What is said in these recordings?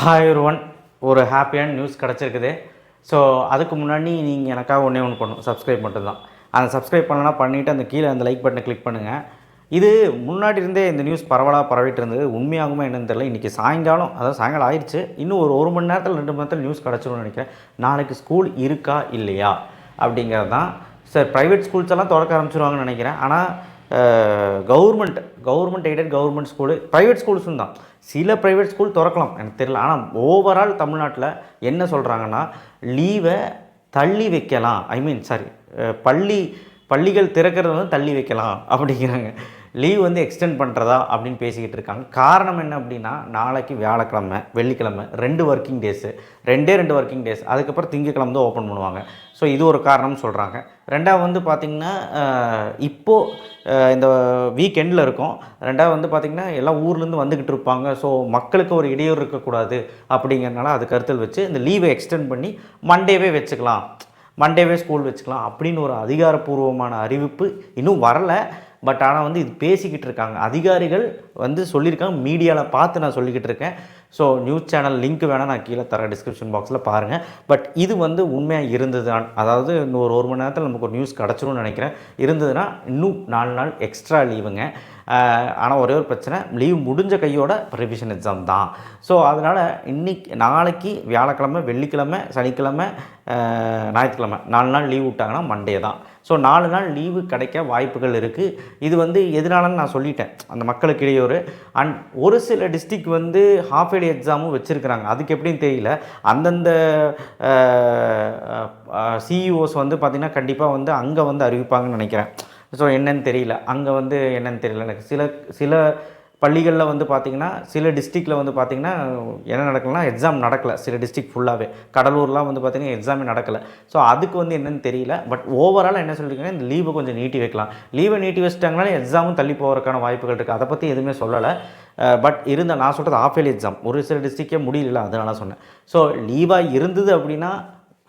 Hi one ஒரு ஹாப்பியான news கிடச்சிருக்குது. ஸோ அதுக்கு முன்னாடி நீங்கள் எனக்காக ஒன்றே ஒன்று பண்ணணும். சப்ஸ்கிரைப் மட்டும்தான். அந்த சப்ஸ்கிரைப் பண்ணலாம் பண்ணிவிட்டு அந்த கீழே அந்த லைக் பட்டனை கிளிக் பண்ணுங்கள் இது முன்னாடி இருந்தே இந்த நியூஸ் பரவலாக பரவிட்டு இருந்தது. உண்மையாகுமா என்னன்னு தெரியல. இன்றைக்கி சாயங்காலம் அதாவது சாயங்காலம் ஆயிடுச்சு இன்னும் ஒரு ஒரு மணி நேரத்தில் ரெண்டு மணி நேரத்தில் நியூஸ் கிடச்சிரும்னு நினைக்கிறேன். நாளைக்கு ஸ்கூல் இருக்கா இல்லையா அப்படிங்கிறது தான் சார் ப்ரைவேட் ஸ்கூல்ஸ் எல்லாம் திறக்க ஆரம்பிச்சிருவாங்கன்னு நினைக்கிறேன். ஆனால் government government aided government school private ஸ்கூல்ஸும் தான். சில ப்ரைவேட் ஸ்கூல் திறக்கலாம் எனக்கு தெரியல. ஆனால் ஓவரால் தமிழ்நாட்டில் என்ன சொல்கிறாங்கன்னா லீவை தள்ளி வைக்கலாம். ஐ மீன் சாரி பள்ளி பள்ளிகள் திறக்கிறது வந்து தள்ளி வைக்கலாம் அப்படிங்கிறாங்க. லீவ் வந்து எக்ஸ்டெண்ட் பண்ணுறதா அப்படின்னு பேசிக்கிட்டு இருக்காங்க. காரணம் என்ன அப்படின்னா நாளைக்கு வியாழக்கிழமை வெள்ளிக்கிழமை ரெண்டு ஒர்க்கிங் டேஸு ரெண்டே ரெண்டு ஒர்க்கிங் டேஸ் அதுக்கப்புறம் திங்கக்கிழமை தான் ஓப்பன் பண்ணுவாங்க. ஸோ இது ஒரு காரணம்னு சொல்கிறாங்க ரெண்டாவது வந்து பார்த்திங்கன்னா இப்போது இந்த வீக்கெண்டில் இருக்கும். ரெண்டாவது வந்து பார்த்திங்கன்னா எல்லாம் ஊர்லேருந்து வந்துக்கிட்டு இருப்பாங்க. ஸோ மக்களுக்கு ஒரு இடையூறு இருக்கக்கூடாது அப்படிங்கிறனால அது கருத்தில் வச்சு இந்த லீவை எக்ஸ்டெண்ட் பண்ணி மண்டேவே வச்சுக்கலாம். மண்டேவே ஸ்கூல் வச்சுக்கலாம் அப்படின்னு ஒரு அதிகாரப்பூர்வமான அறிவிப்பு இன்னும் வரலை. பட் ஆனால் வந்து இது பேசிக்கிட்டு இருக்காங்க. அதிகாரிகள் வந்து சொல்லியிருக்காங்க. மீடியாவில் பார்த்து நான் சொல்லிக்கிட்டு இருக்கேன். ஸோ நியூஸ் சேனல் லிங்க் வேணால் நான் கீழே தர டிஸ்கிரிப்ஷன் பாக்ஸில் பாருங்கள் பட் இது வந்து உண்மையாக இருந்ததுதான் அதாவது இன்னும் ஒரு ஒரு மணி நேரத்தில் நமக்கு ஒரு நியூஸ் கிடச்சிரும்னு நினைக்கிறேன். இருந்ததுன்னா இன்னும் நாலு நாள் எக்ஸ்ட்ரா லீவுங்க ஆனால் ஒரே ஒரு பிரச்சனை லீவ் முடிஞ்ச கையோட ரிவிஷன் எக்ஸாம் தான். ஸோ அதனால் இன்னைக்கு நாளைக்கு வியாழக்கிழமை வெள்ளிக்கிழமை சனிக்கிழமை ஞாயிற்றுக்கிழமை நாலு நாள் லீவ் விட்டாங்கன்னா மண்டே தான். ஸோ நாலு நாள் லீவு கிடைக்க வாய்ப்புகள் இருக்குது இது வந்து எதனாலன்னு நான் சொல்லிட்டேன். அந்த மக்களுக்கு இடையூறு அண்ட் ஒரு சில டிஸ்ட்ரிக் வந்து ஹாஃப் இயர்லி எக்ஸாமும் வச்சுருக்கிறாங்க. அதுக்கு எப்படின்னு தெரியல. அந்தந்த சிஇஓஸ் வந்து பார்த்திங்கன்னா கண்டிப்பாக வந்து அங்கே வந்து அறிவிப்பாங்கன்னு நினைக்கிறேன். ஸோ என்னன்னு தெரியல. அங்கே வந்து என்னன்னு தெரியல எனக்கு. சில சில பள்ளிகளில் வந்து பார்த்திங்கன்னா சில டிஸ்ட்ரிக்டில் வந்து பார்த்திங்கன்னா என்ன நடக்கலைன்னா எக்ஸாம் நடக்கலை. சில டிஸ்ட்ரிக் ஃபுல்லாகவே கடலூர்லாம் வந்து பார்த்திங்கன்னா எக்ஸாமே நடக்கலை. ஸோ அதுக்கு வந்து என்னென்னு தெரியல. பட் ஓவரால் என்ன சொல்லியிருக்கீங்கன்னா இந்த லீவை கொஞ்சம் நீட்டி வைக்கலாம். லீவை நீட்டி வச்சிட்டாங்கனாலே எக்ஸாமும் தள்ளி போகிறதுக்கான வாய்ப்புகள் இருக்குது அதை பற்றி எதுவுமே சொல்லலை. பட் இருந்த நான் சொல்கிறது ஆஃப் எக்ஸாம் ஒரு சில டிஸ்ட்ரிக்டே முடியல அதனால சொன்னேன். ஸோ லீவாக இருந்தது அப்படின்னா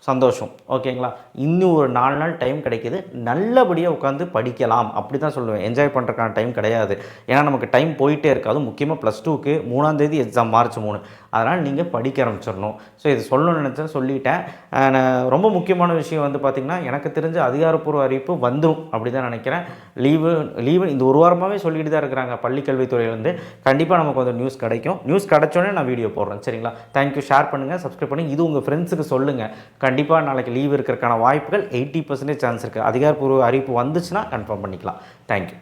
சந்தோஷம். ஓகேங்களா? இன்னும் ஒரு நாலு நாள் டைம் கிடைக்கிது. நல்லபடியாக உட்காந்து படிக்கலாம். அப்படி தான் சொல்லுவேன். என்ஜாய் பண்ணுறதுக்கான டைம் கிடையாது. ஏன்னா நமக்கு டைம் போயிட்டே இருக்காது. முக்கியமாக ப்ளஸ் டூக்கு மூணாந்தேதி எக்ஸாம் மார்ச் மூணு. அதனால் நீங்கள் படிக்க ஆரம்பிச்சிடணும். ஸோ இது சொல்லணும்னு நினச்சேன் சொல்லிட்டேன். ரொம்ப முக்கியமான விஷயம் வந்து பார்த்திங்கன்னா எனக்கு தெரிஞ்ச அதிகாரப்பூர்வ அறிவிப்பு வந்துடும் அப்படி தான் நினைக்கிறேன். லீவு லீவு இந்த ஒரு வாரமாகவே சொல்லிட்டு தான் இருக்கிறாங்க. பள்ளிக்கல்வித்துறையிலேருந்து கண்டிப்பாக நமக்கு வந்து நியூஸ் கிடைக்கும். நியூஸ் கிடைச்சோன்னே நான் வீடியோ போடுறேன். சரிங்களா? தேங்க்யூ ஷேர் பண்ணுங்கள் சப்ஸ்கிரைப் பண்ணி இது உங்கள் ஃப்ரெண்ட்ஸுக்கு சொல்லுங்கள் கண்டிப்பாக நாளைக்கு லீவ் இருக்கிறதுக்கான வாய்ப்புகள் எயிட்டி பர்சன்டேஜ் சான்ஸ் இருக்குது அதிகாரப்பூர்வ அறிவிப்பு வந்துச்சுன்னா கன்ஃபார்ம் பண்ணிக்கலாம். தேங்க்யூ